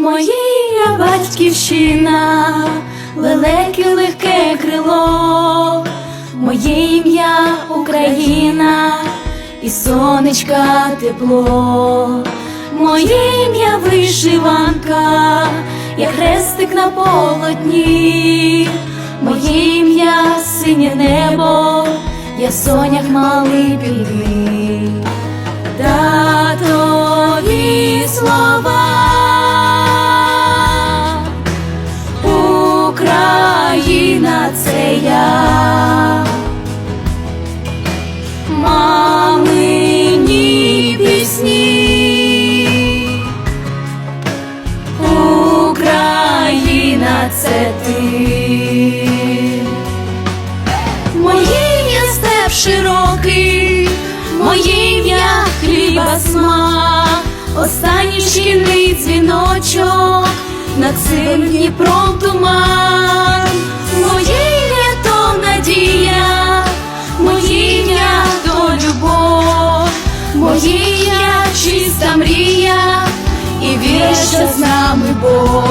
Моя батьківщина, лелеки легке крило, моє ім'я Україна і сонечка тепло, моє ім'я вишиванка, я хрестик на полотні, моє ім'я синє небо, я сонях малий підвій. Це ти. Моє ім'я степ широкий, моє ім'я хліба смак, останній шкільний дзвіночок, над цим Дніпром туман, моє ім'я то надія, моє ім'я то любов, моє ім'я чиста мрія, і віра, що з нами Бог.